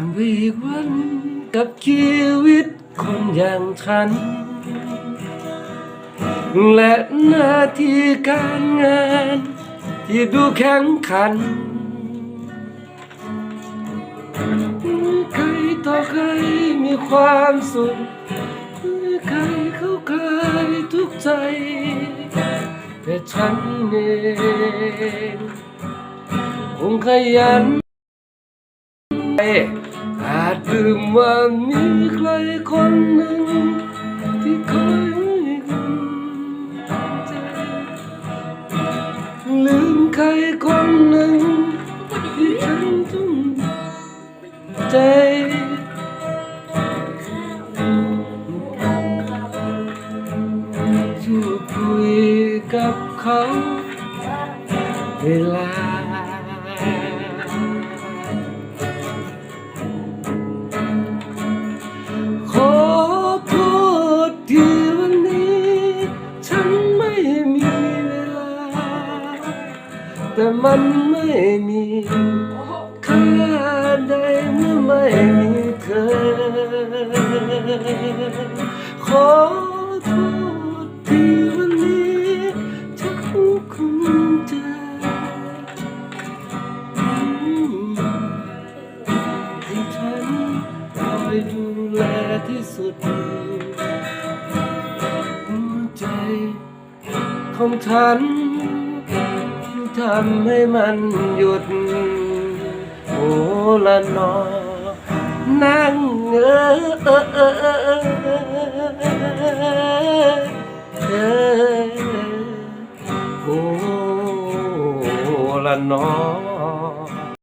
านไปอีกวันกับชีวิตคนอย่างฉัน และหน้าที่การงาน ที่ดูแข็งขัน ใครต่อใครมีความสุขใครเข้าใครทุกใจ แต่ฉันเองคงขยัน อาจลืมว่ามีใครคนหนึ่งที่เคยให้กำลังใจลืมใครคนหนึ่งที่ฉันทุ่มใจชูคุยกับเขา เวลา แต่มันไม่มีค่าใดเมื่อไม่มีเธอ ขอโทษที่วันนี้ฉันคงเจอให้ฉันคอยดูแลที่สุดหัวใจของฉัน ทำให้มันหยุด โอ้ละนอนั่งเออเออเออเออเออโอ้ละนอ